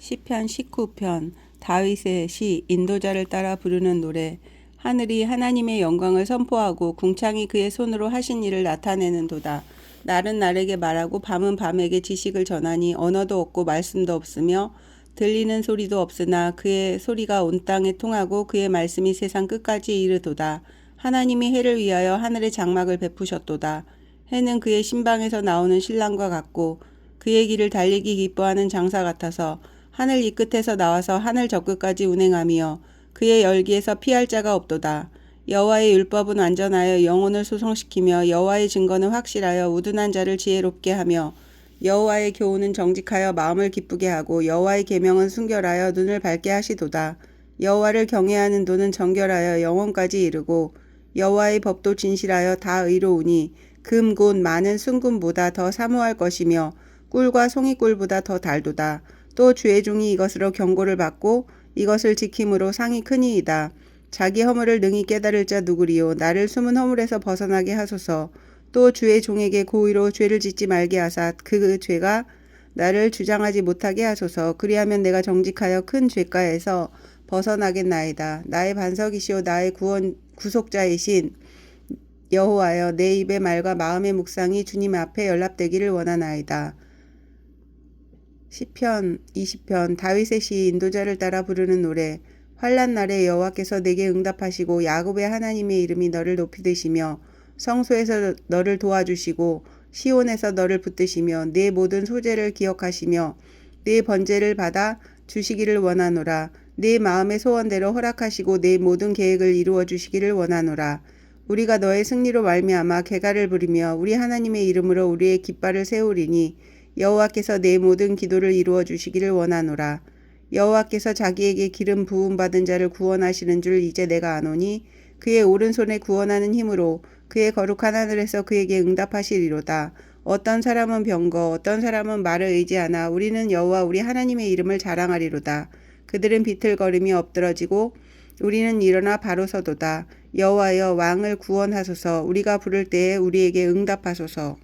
시편 19편 다윗의 시 인도자를 따라 부르는 노래 하늘이 하나님의 영광을 선포하고 궁창이 그의 손으로 하신 일을 나타내는도다. 날은 날에게 말하고 밤은 밤에게 지식을 전하니 언어도 없고 말씀도 없으며 들리는 소리도 없으나 그의 소리가 온 땅에 통하고 그의 말씀이 세상 끝까지 이르도다. 하나님이 해를 위하여 하늘의 장막을 베푸셨도다. 해는 그의 신방에서 나오는 신랑과 같고 그의 길을 달리기 기뻐하는 장사 같아서 하늘 이 끝에서 나와서 하늘 저 끝까지 운행하며 그의 열기에서 피할 자가 없도다. 여호와의 율법은 완전하여 영혼을 소성시키며 여호와의 증거는 확실하여 우둔한 자를 지혜롭게 하며 여호와의 교훈은 정직하여 마음을 기쁘게 하고 여호와의 계명은 순결하여 눈을 밝게 하시도다. 여호와를 경외하는 도는 정결하여 영원까지 이르고 여호와의 법도 진실하여 다 의로우니 금곧 많은 순금보다 더 사모할 것이며 꿀과 송이꿀보다 더 달도다. 또 주의 종이 이것으로 경고를 받고 이것을 지킴으로 상이 크니이다. 자기 허물을 능히 깨달을 자 누구리요 나를 숨은 허물에서 벗어나게 하소서. 또 주의 종에게 고의로 죄를 짓지 말게 하사 그 죄가 나를 주장하지 못하게 하소서. 그리하면 내가 정직하여 큰 죄가에서 벗어나겠나이다. 나의 반석이시오 나의 구원 구속자이신 여호와여 내 입의 말과 마음의 묵상이 주님 앞에 연락되기를 원하나이다. 시편 20편 다윗의 시 인도자를 따라 부르는 노래 환란 날에 여호와께서 내게 응답하시고 야곱의 하나님의 이름이 너를 높이 드시며 성소에서 너를 도와주시고 시온에서 너를 붙드시며 내 모든 소재를 기억하시며 내 번제를 받아 주시기를 원하노라. 내 마음의 소원대로 허락하시고 내 모든 계획을 이루어 주시기를 원하노라. 우리가 너의 승리로 말미암아 개가를 부리며 우리 하나님의 이름으로 우리의 깃발을 세우리니 여호와께서 내 모든 기도를 이루어 주시기를 원하노라. 여호와께서 자기에게 기름 부음 받은 자를 구원하시는 줄 이제 내가 아노니 그의 오른손에 구원하는 힘으로 그의 거룩한 하늘에서 그에게 응답하시리로다. 어떤 사람은 병거 어떤 사람은 말을 의지하나 우리는 여호와 우리 하나님의 이름을 자랑하리로다. 그들은 비틀거림이 엎드러지고 우리는 일어나 바로 서도다. 여호와여 왕을 구원하소서 우리가 부를 때에 우리에게 응답하소서.